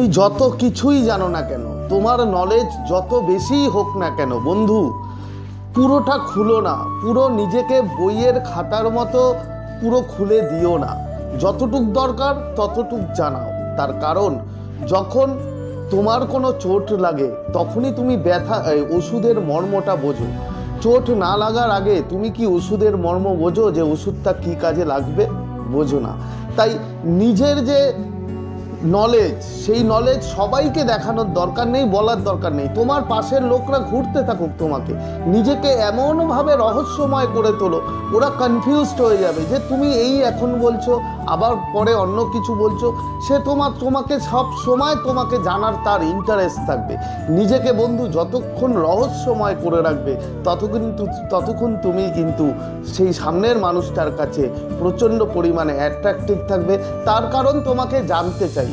তুমি যত কিছুই জানো না কেন, তোমার নলেজ যত বেশিই হোক না কেন, বন্ধু, পুরোটা খুলো না, পুরো নিজেকে বইয়ের খাতার মতো পুরো খুলে দিও না। যতটুক দরকার ততটুক জানাও। তার কারণ, যখন তোমার কোনো চোট লাগে, তখনই তুমি ব্যথা ওষুধের মর্মটা বোঝো। চোট না লাগার আগে তুমি কি ওষুধের মর্ম বোঝো যে ওষুধটা কি কাজে লাগবে? বোঝো না। তাই নিজের যে নলেজ সেই নলেজ সবাইকে দেখানোর দরকার নেই, বলার দরকার নেই। তোমার পাশের লোকরা ঘুরতে থাকুক তোমাকে। নিজেকে এমনভাবে রহস্যময় করে তোলো, ওরা কনফিউজড হয়ে যাবে যে তুমি এই এখন বলছো, আবার পরে অন্য কিছু বলছো। সে তোমার তোমাকে সব সময় তোমাকে জানার তার ইন্টারেস্ট থাকবে। নিজেকে বন্ধু যতক্ষণ রহস্যময় করে রাখবে তত কিন্তু ততক্ষণ তুমি কিন্তু সেই সামনের মানুষটার কাছে প্রচণ্ড পরিমাণে অ্যাট্রাক্টিভ থাকবে। তার কারণ তোমাকে জানতে চাইবে